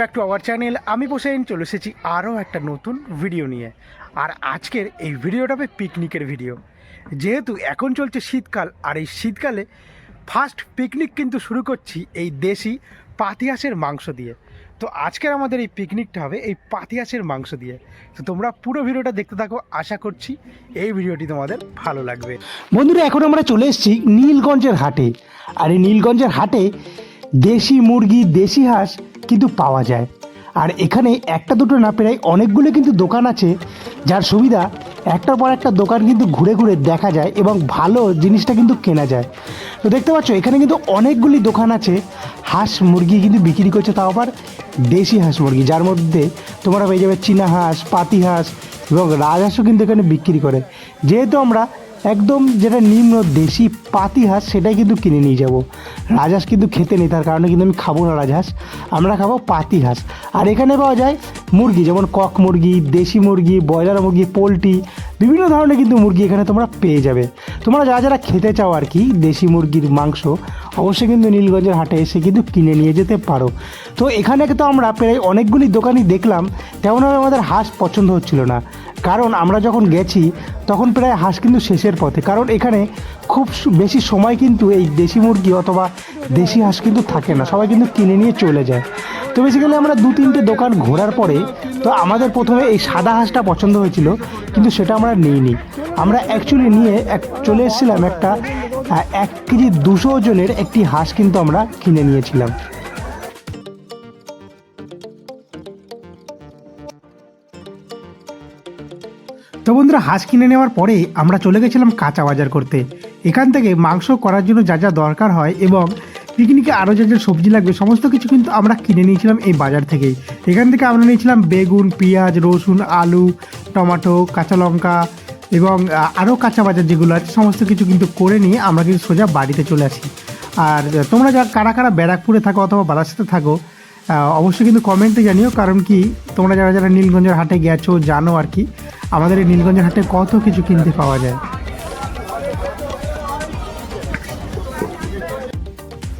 Back to our channel, আমি বসেন, চলে এসেছি আরও একটা নতুন ভিডিও নিয়ে। আর আজকের এই ভিডিওটা হবে পিকনিকের ভিডিও। যেহেতু এখন চলছে শীতকাল, আর এই শীতকালে ফার্স্ট পিকনিক কিন্তু শুরু করছি এই দেশি পাতিহাঁসের মাংস দিয়ে। তো আজকের আমাদের এই পিকনিকটা হবে এই পাতিহাঁসের মাংস দিয়ে। তো তোমরা পুরো ভিডিওটা দেখতে থাকো, আশা করছি এই ভিডিওটি তোমাদের ভালো লাগবে। বন্ধুরা, এখন আমরা চলে এসেছি নীলগঞ্জের হাটে। আর এই নীলগঞ্জের হাটে দেশি মুরগি, দেশি হাঁস কিন্তু পাওয়া যায়। আর এখানে একটা দুটো না প্রায় অনেকগুলো কিন্তু দোকান আছে, যার সুবিধা একটার পর একটা দোকান কিন্তু ঘুরে ঘুরে দেখা যায় এবং ভালো জিনিসটা কিন্তু কেনা যায়। তো দেখতে পাচ্ছ, এখানে কিন্তু অনেকগুলি দোকান আছে, হাঁস মুরগি কিন্তু বিক্রি করছে তাও আবার দেশি হাঁস মুরগি, যার মধ্যে তোমরা পেয়ে যাবে চীনা হাঁস, পাতি হাঁস এবং রাজহাঁসও কিন্তু এখানে বিক্রি করে। যেহেতু আমরা একদম যেটা নিম্ন দেশি পাতি হাঁস, সেটাই কিন্তু কিনে নিয়ে যাব। রাজহাঁস কিন্তু খেতে নেই, তার কারণে কিন্তু আমি খাব না রাজহাঁস। আমরা খাব পাতি হাঁস। আর এখানে পাওয়া যায় মুরগি, যেমন কক মুরগি, দেশি মুরগি, ব্রয়লার মুরগি, পোলট্রি, বিভিন্ন ধরনের কিন্তু মুরগি এখানে তোমরা পেয়ে যাবে। তোমরা যারা যারা খেতে চাও আর কি, দেশি মুরগির মাংস, অবশ্যই কিন্তু নীলগঞ্জের হাটে এসে কিন্তু কিনে নিয়ে যেতে পারো। তো এখানে তো আমরা প্রায় অনেকগুলি দোকানই দেখলাম, তেমনভাবে আমাদের হাঁস পছন্দ হচ্ছিল না। কারণ আমরা যখন গেছি, তখন প্রায় হাঁস কিন্তু শেষের পথে। কারণ এখানে খুব বেশি সময় কিন্তু এই দেশি মুরগি অথবা দেশি হাঁস কিন্তু থাকে না। সবাই কিন্তু কিনে নিয়ে চলে যায়। তো বেসিক্যালি আমরা দু তিনটে দোকান ঘোরার পরে, তো আমাদের প্রথমে এই সাদা হাঁসটা পছন্দ হয়েছিল, কিন্তু সেটা আমরা নিইনি। আমরা অ্যাকচুয়ালি নিয়ে এক চলে এসেছিলাম একটা এক কেজি দুশো ওজনের একটি হাঁস কিন্তু আমরা কিনে নিয়েছিলাম। তো বন্ধুরা, হাঁস কিনে নেওয়ার পরে আমরা চলে গেছিলাম কাঁচা বাজার করতে। এখান থেকে মাংস করার জন্য যা যা দরকার হয় এবং পিকনিকে আরও যা যা সবজি লাগবে, সমস্ত কিছু কিন্তু আমরা কিনে নিয়েছিলাম এই বাজার থেকেই। এখান থেকে আমরা নিয়েছিলাম বেগুন, পেঁয়াজ, রসুন, আলু, টমেটো, কাঁচা লঙ্কা এবং আরও কাঁচা বাজার যেগুলো আছে, সমস্ত কিছু কিন্তু করে নিয়ে আমরা কিন্তু সোজা বাড়িতে চলে আসি। আর তোমরা যারা কারা কারা ব্যারাকপুরে থাকো অথবা বারাসাতে থাকো অবশ্যই কিন্তু কমেন্টে জানিও, কারণ কি, তোমরা যারা যারা নীলগঞ্জের হাটে গেছো জানো আর কি, আমাদের এই নীলগঞ্জের হাটে কত কিছু কিনতে পাওয়া যায়।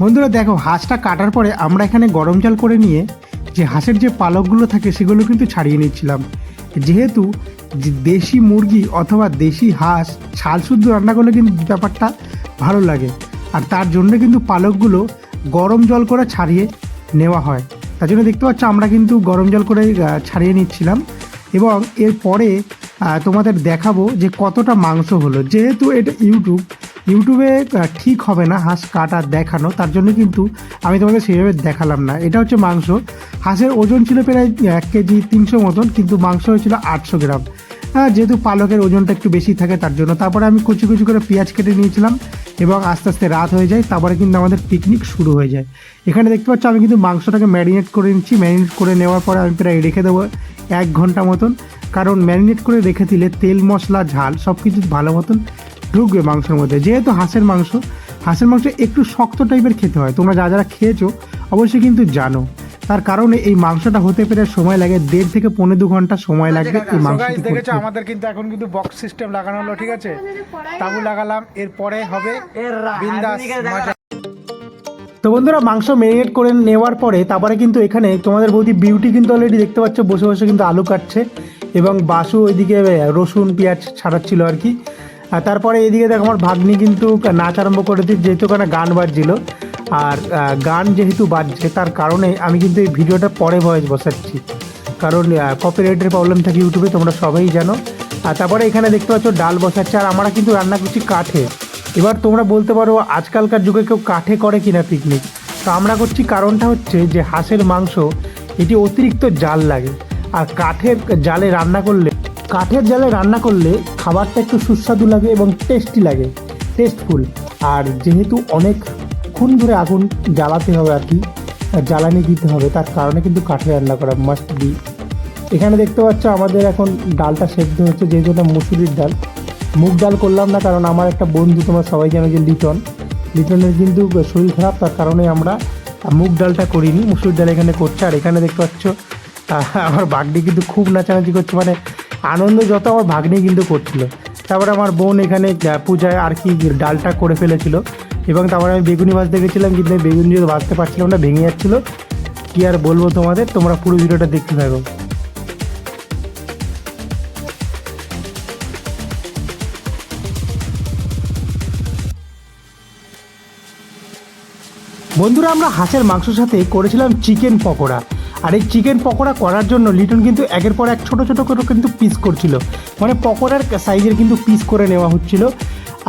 বন্ধুরা, দেখো, হাঁসটা কাটার পরে আমরা এখানে গরম জল করে নিয়ে যে হাঁসের যে পালকগুলো থাকে, সেগুলো কিন্তু ছাড়িয়ে নিচ্ছিলাম। যেহেতু দেশি মুরগি অথবা দেশি হাঁস, ছাল শুদ্ধ রান্না করলে কিন্তু ব্যাপারটা ভালো লাগে। আর তার জন্য কিন্তু পালকগুলো গরম জল করে ছাড়িয়ে নেওয়া হয়। তার জন্য দেখতে পাচ্ছ আমরা কিন্তু গরম জল করে ছাড়িয়ে নিচ্ছিলাম। এবং এরপরে তোমাদের দেখাবো যে কতটা মাংস হলো। যেহেতু এটা ইউটিউব ইউটিউবে ঠিক হবে না হাঁস কাটা দেখানো, তার জন্য কিন্তু আমি তোমাকে সেইভাবে দেখালাম না। এটা হচ্ছে মাংস। হাঁসের ওজন ছিল প্রায় এক কেজি তিনশো মতন, কিন্তু মাংস হয়েছিল আটশো গ্রাম। হ্যাঁ যেহেতু পালকের ওজনটা একটু বেশি থাকে, তার জন্য। তারপরে আমি কুচি কুচি করে পেঁয়াজ কেটে নিয়েছিলাম এবং আস্তে আস্তে রাত হয়ে যায়। তারপরে কিন্তু আমাদের পিকনিক শুরু হয়ে যায়। এখানে দেখতে পাচ্ছ, আমি কিন্তু মাংসটাকে ম্যারিনেট করে নিচ্ছি। ম্যারিনেট করে নেওয়ার পরে আমি প্রায় রেখে দেবো এক ঘণ্টা মতন। কারণ ম্যারিনেট করে রেখে দিলে তেল, মশলা, ঝাল সব কিছু ভালো মতন ঢুকবে মাংসের মধ্যে। যেহেতু হাঁসের মাংস হাঁসের মাংস একটু শক্ত টাইপের খেতে হয়। তোমরা যা যারা খেয়েছো অবশ্যই কিন্তু জানো। তার কারণে এই মাংসটা হতে পেরে সময় লাগে দেড় থেকে পনেরো দু ঘণ্টা সময় লাগবে এই মাংস দেখেছ? আমাদের কিন্তু এখন কিন্তু বক্স সিস্টেম লাগানো হলো ঠিক আছে? তাবু লাগালাম এরপরে হবে তো বন্ধুরা মাংস মেরিনেট করে নেওয়ার পরে তারপরে কিন্তু এখানে তোমাদের বৌদি বিউটি কিন্তু অলরেডি দেখতে পাচ্ছ বসে বসে কিন্তু আলু কাটছে এবং বাসু ওইদিকে রসুন পেঁয়াজ ছাড়াচ্ছিল আর কি। আর তারপরে এদিকে দেখ আমার ভাগ্নি কিন্তু নাচ আরম্ভ করে দিচ্ছে যেহেতু ওখানে গান বাজছিল। আর গান যেহেতু বাজছে, তার কারণে আমি কিন্তু এই ভিডিওটা পরে ভয়েস বসাচ্ছি। কারণ কপিরাইটের প্রবলেম থাকে ইউটিউবে তোমরা সবাই জানো। আর তারপরে এখানে দেখতে পাচ্ছ, ডাল বসাচ্ছে। আর আমরা কিন্তু রান্না করছি কাঠে। এবার তোমরা বলতে পারো, আজকালকার যুগে কেউ কাঠে করে কিনা পিকনিক তো আমরা করছি কারণটা হচ্ছে যে, হাঁসের মাংস, এটি অতিরিক্ত জাল লাগে। আর কাঠের জালে রান্না করলে কাঠের জালে রান্না করলে খাবারটা একটু সুস্বাদু লাগে এবং টেস্টি লাগে টেস্টফুল আর যেহেতু অনেকক্ষণ ধরে আগুন জ্বালাতে হবে আর কি, জ্বালানি দিতে হবে, তার কারণে কিন্তু কাঠে রান্না করা মাস্ট বি এখানে দেখতে পাচ্ছ আমাদের এখন ডালটা সেদ্ধ হচ্ছে, যেহেতু এটা মুসুরির ডাল। মুগ ডাল করলাম না, কারণ আমার একটা বন্ধু, তোমরা সবাই জানো যে লিটন। লিটনের কিন্তু শরীর খারাপ, তার কারণে আমরা মুগ ডালটা করিনি মুসুর ডাল এখানে করছে। আর এখানে দেখতে পাচ্ছ আমার ভাগ্নি কিন্তু খুব নাচানাচি করছে মানে আনন্দ যত আমার ভাগ্নি কিন্তু করছিল। তারপরে আমার বোন এখানে পূজায় আর কি ডালটা করে ফেলেছিল। এবং তারপরে আমি বেগুনি ভাজতে গেছিলাম কিন্তু আমি বেগুনি যদি ভাজতে পারছিলাম না, ভেঙে যাচ্ছিল। কী আর বলব তোমাদের? তোমরা পুরো ভিডিওটা দেখতে থাকো। বন্ধুরা, আমরা হাঁসের মাংসের সাথে করেছিলাম চিকেন পকোড়া। আর এই চিকেন পকোড়া করার জন্য লিটন কিন্তু একের পর এক ছোট ছোট করে কিন্তু পিস করছিল। মানে পকোড়ার সাইজের কিন্তু পিস করে নেওয়া হচ্ছিল।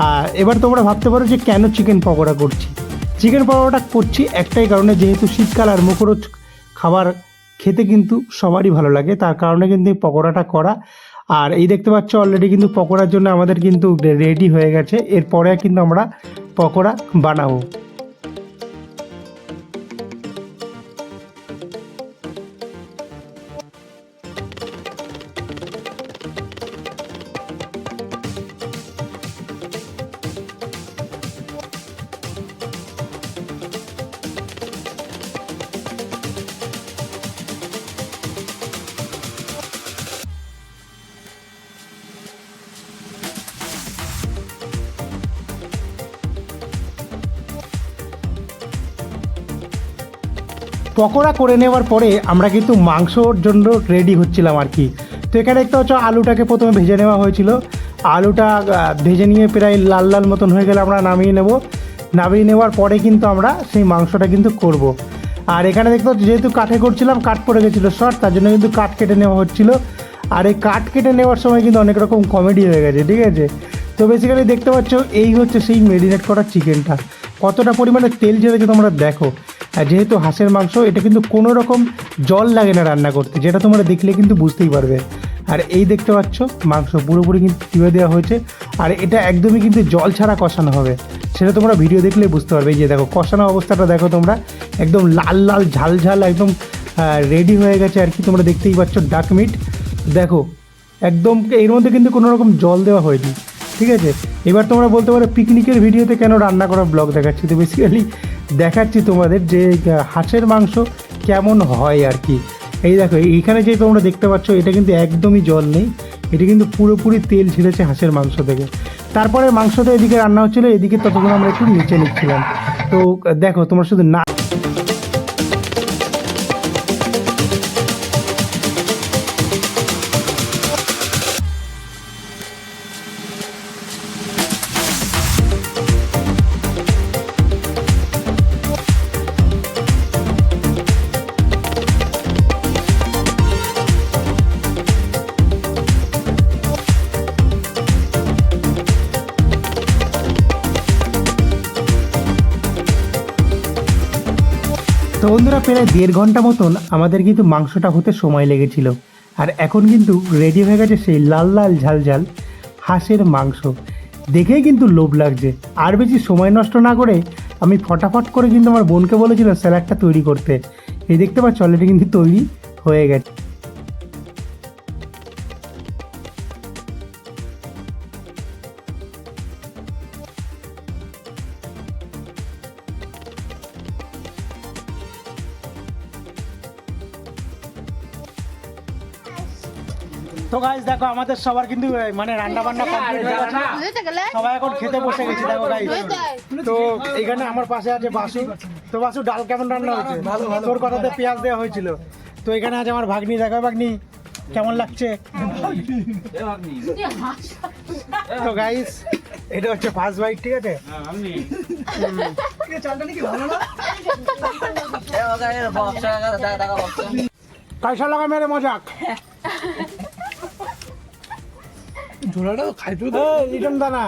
আর এবার তোমরা ভাবতে পারো যে কেন চিকেন পকোড়া করছি? চিকেন পকোড়াটা করছি একটাই কারণে যেহেতু শীতকাল আর মুখরোচ খাবার খেতে কিন্তু সবারই ভালো লাগে, তার কারণে কিন্তু এই পকোড়াটা করা। আর এই দেখতে পাচ্ছ অলরেডি কিন্তু পকোড়ার জন্য আমাদের কিন্তু রেডি হয়ে গেছে। এরপরে কিন্তু আমরা পকোড়া বানাবো। পকোড়া করে নেওয়ার পরে আমরা কিন্তু মাংসর জন্য রেডি হচ্ছিলাম আর কি। তো এখানে দেখতে পাচ্ছ, আলুটাকে প্রথমে ভেজে নেওয়া হয়েছিল। আলুটা ভেজে নিয়ে প্রায় লাল লাল মতন হয়ে গেলে আমরা নামিয়ে নেব। নামিয়ে নেওয়ার পরে কিন্তু আমরা সেই মাংসটা কিন্তু করব। আর এখানে দেখতে পাচ্ছ, যেহেতু কাঠে করছিলাম, কাঠ পড়ে গেছিল শর্ট তার জন্য কিন্তু কাঠ কেটে নেওয়া হচ্ছিল। আর এই কাঠ কেটে নেওয়ার সময় কিন্তু অনেক রকম কমেডি হয়ে গেছে, ঠিক আছে? তো বেসিক্যালি দেখতে পাচ্ছ, এই হচ্ছে সেই মেরিনেট করা চিকেনটা কতটা পরিমাণে তেল ঝরেছে তোমরা দেখো। যেহেতু হাঁসের মাংস, এটা কিন্তু কোনো রকম জল লাগে না রান্না করতে, যেটা তোমরা দেখলে কিন্তু বুঝতেই পারবে। আর এই দেখতে পাচ্ছ, মাংস পুরোপুরি কিন্তু ধুয়ে দেওয়া হয়েছে। আর এটা একদমই কিন্তু জল ছাড়া কষানো হবে। সেটা তোমরা ভিডিও দেখলে বুঝতে পারবে যে দেখো, কষানো অবস্থাটা দেখো তোমরা। একদম লাল লাল, ঝাল ঝাল, একদম রেডি হয়ে গেছে আর কি, তোমরা দেখতেই পাচ্ছ ডাক মিট দেখো, একদম, এর মধ্যে কিন্তু কোনো রকম জল দেওয়া হয়নি। ঠিক আছে? এবার তোমরা বলতে পারো পিকনিকের ভিডিওতে কেন রান্না করার ব্লগ দেখাচ্ছি? তো বেসিক্যালি দেখাচ্ছি তোমাদের যে হাঁসের মাংস কেমন হয় আর কি। এই দেখো এইখানে যে তোমরা দেখতে পাচ্ছ, এটা কিন্তু একদমই জল নেই। এটা কিন্তু পুরোপুরি তেল ছিঁড়েছে হাঁসের মাংস থেকে। তারপরে মাংসটা এদিকে রান্না হচ্ছিল, এদিকে ততক্ষণ আমরা একটু নিচে নিচ্ছিলাম। তো দেখো, তোমরা শুধু না তো বন্ধুরা প্রায় দেড় ঘণ্টা মতন আমাদের কিন্তু মাংসটা হতে সময় লেগেছিল। আর এখন কিন্তু রেডি হয়ে গেছে সেই লাল লাল ঝাল ঝাল হাঁসের মাংস। দেখেই কিন্তু লোভ লাগছে। আর বেশি সময় নষ্ট না করে আমি ফটাফট করে কিন্তু আমার বোনকে বলেছিলাম স্যালাডটা তৈরি করতে। এই দেখতে পাচ্ছ অলরেডি কিন্তু তৈরি হয়ে গেছে। তো গাইজ দেখো আমাদের সবার কিন্তু মানে রান্না বান্না কমপ্লিট হয়ে গেছে। ধুইতে সবাই এখন খেতে বসে গেছি দেখো গাইজ তো এখানে আমার পাশে আছে বাসু। তো বাসু ডাল কেমন রান্না হয়েছে? তোর কথাতে পেঁয়াজ দেওয়া হয়েছিল। তো এখানে আছে আমার ভাগ্নি দেখো ভাগ্নি কেমন লাগছে? তো গাইস এটা হচ্ছে ফার্স্ট বাইট ঠিক আছে? পয়সা লাগা মেরে মজাক? ঝোলাটা তো খাইতে লিটন দানা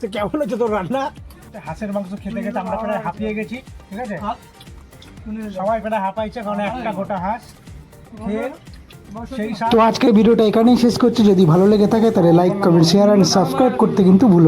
তো কেমন হচ্ছে তোর রান্না? হাঁসের মাংস খেতে খেতে আমরা প্রায় হাঁপিয়ে গেছি ঠিক আছে? সবাই প্রায় হাঁপাইছে কারণ একটা গোটা হাঁস। খেয়ে তো আজকের ভিডিওটা এখানেই শেষ করছি। যদি ভালো লেগে থাকে তাহলে like comment share and subscribe করতে কিন্তু ভুলো